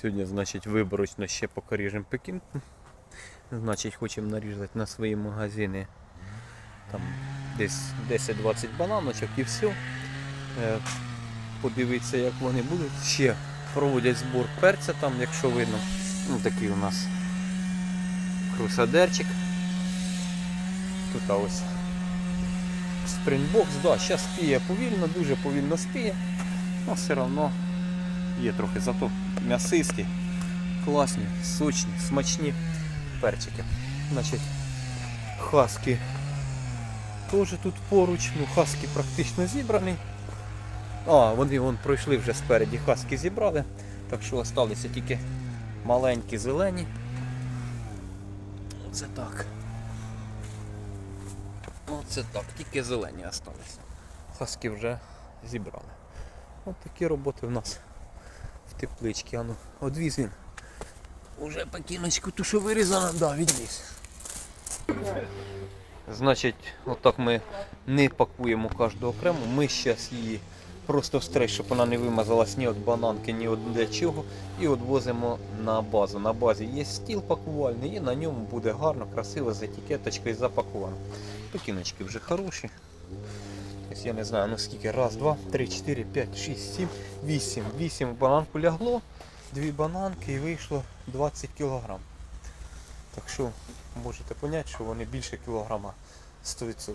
Сьогодні, значить, виборочно ще покоріжемо пекінку. Значить, хочемо нарізати на свої магазини там десь 10-20 бананочок і все. Подивитися, як вони будуть. Ще проводять збор перця там, якщо видно. Ну, такий у нас крусадерчик. Тут ось спринтбокс, да, зараз спіє повільно, дуже повільно спіє, але все одно є трохи зато м'ясисті, класні, сочні, смачні перчики. Значить, хаски теж тут поруч, ну хаски практично зібрані. А, вони вон пройшли вже спереді, хаски зібрали, так що залишилися тільки маленькі зелені. Оце так. Оце так, тільки зелені залишилися. Хаски вже зібрали. Ось такі роботи в нас в тепличці. Ану, одвіз він. Уже пакіночку ту, що вирізана, да, відвіз. Значить, отак ми не пакуємо кожну окремо. Ми зараз її просто встречу, щоб вона не вимазалась ні від бананки, ні від де чого. І відвозимо на базу. На базі є стіл пакувальний і на ньому буде гарно, красиво, з етикеточкою запаковано. Пекіночки вже хороші. Я не знаю, наскільки. Раз, два, три, чотири, п'ять, шість, сім, вісім. Вісім в бананку лягло, дві бананки і вийшло 20 кілограм. Так що можете зрозуміти, що вони більше кілограма 100%.